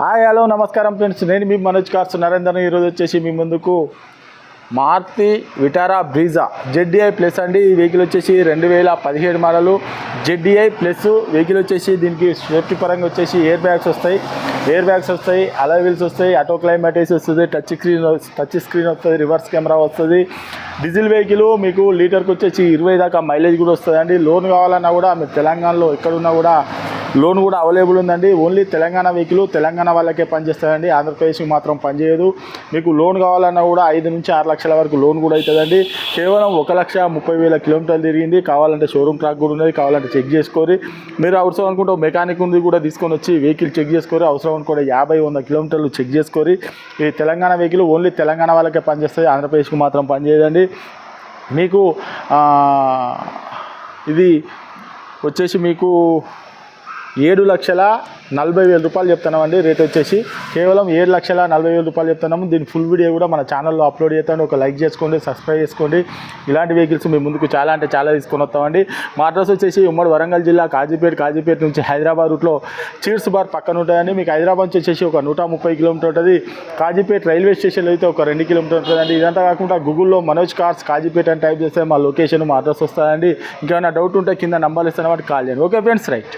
Hi hello నమస్కారం friends. నేను మీ Manoj cars Narender ఈరోజు వచ్చేసి మీ ముందుకు Maruti Vitara Brezza ZDI plus అండి. ఈ వెహికల్ వచ్చేసి రెండు వేల పదిహేడు మోడలు జెడ్డీఐ ప్లస్. వెహికల్ వచ్చేసి దీనికి సేఫ్టీ పరంగా వచ్చేసి ఎయిర్ బ్యాగ్స్ వస్తాయి. ఎయిర్ బ్యాగ్స్ వస్తాయి అలై వీల్స్ వస్తాయి ఆటో క్లైమాటైస్ వస్తుంది టచ్ స్క్రీన్ టచ్ స్క్రీన్ వస్తుంది రివర్స్ కెమెరా వస్తుంది. డీజిల్ వెహికల్ మీకు లీటర్కి వచ్చేసి ఇరవై దాకా మైలేజ్ కూడా వస్తుందండి. లోన్ కావాలన్నా కూడా మీరు తెలంగాణలో ఎక్కడున్నా కూడా లోన్ కూడా అవైలబుల్ ఉందండి. ఓన్లీ తెలంగాణ వెహికల్ తెలంగాణ వాళ్ళకే పనిచేస్తుందండి. ఆంధ్రప్రదేశ్కి మాత్రం పనిచేయదు. మీకు లోన్ కావాలన్నా కూడా ఐదు నుంచి ఆరు లక్షల వరకు లోన్ కూడా అవుతుందండి. కేవలం ఒక లక్ష ముప్పై వేల కిలోమీటర్లు తిరిగింది. కావాలంటే షోరూమ్ ట్రాక్ కూడా ఉన్నది. కావాలంటే చెక్ చేసుకోరి. మీరు అవసరం అనుకుంటే మెకానిక్ ఉంది కూడా తీసుకొని వచ్చి వెహికల్ చెక్ చేసుకోరి. అవసరం అనుకుంటే యాభై వంద కిలోమీటర్లు చెక్ చేసుకోరి. ఈ తెలంగాణ వెహికల్ ఓన్లీ తెలంగాణ వాళ్ళకే పనిచేస్తుంది. ఆంధ్రప్రదేశ్కి మాత్రం పనిచేయదండి. మీకు ఇది వచ్చేసి మీకు ఏడు లక్షల నలభై వేల రూపాయలు చెప్తున్నామండి. రేట్ వచ్చేసి కేవలం ఏడు లక్షల నలభై వేల రూపాయలు చెప్తున్నాము. దీని ఫుల్ వీడియో కూడా మన ఛానల్లో అప్లోడ్ చేస్తాను. ఒక లైక్ చేసుకోండి సబ్స్క్రైబ్ చేసుకోండి. ఇలాంటి వెహికల్స్ మీ ముందుకు చాలా అంటే చాలా తీసుకొని వస్తామండి. మా అడ్రస్ వచ్చేసి ఉమ్మడి వరంగల్ జిల్లా కాజీపేట కాజీపేట నుంచి హైదరాబాద్ రూట్లో చీర్స్ బార్ పక్కన ఉంటాయండి మీకు హైదరాబాద్ నుంచి వచ్చేసి ఒక నూట ముప్పై కిలోమీటర్ ఉంటుంది. కాజీపేట రైల్వే స్టేషన్లో అయితే ఒక రెండు కిలోమీటర్ ఉంటుందండి ఇదంతా కాకుండా గూగుల్లో మనోజ్ కార్స్ కాజీపేట అని టైప్ చేస్తే మా లొకేషన్ మా అడ్రస్ వస్తుందండి. ఇంకేమైనా డౌట్ ఉంటే కింద నంబర్లు ఇస్తాను. కాల్ చేయండి. Okay friends right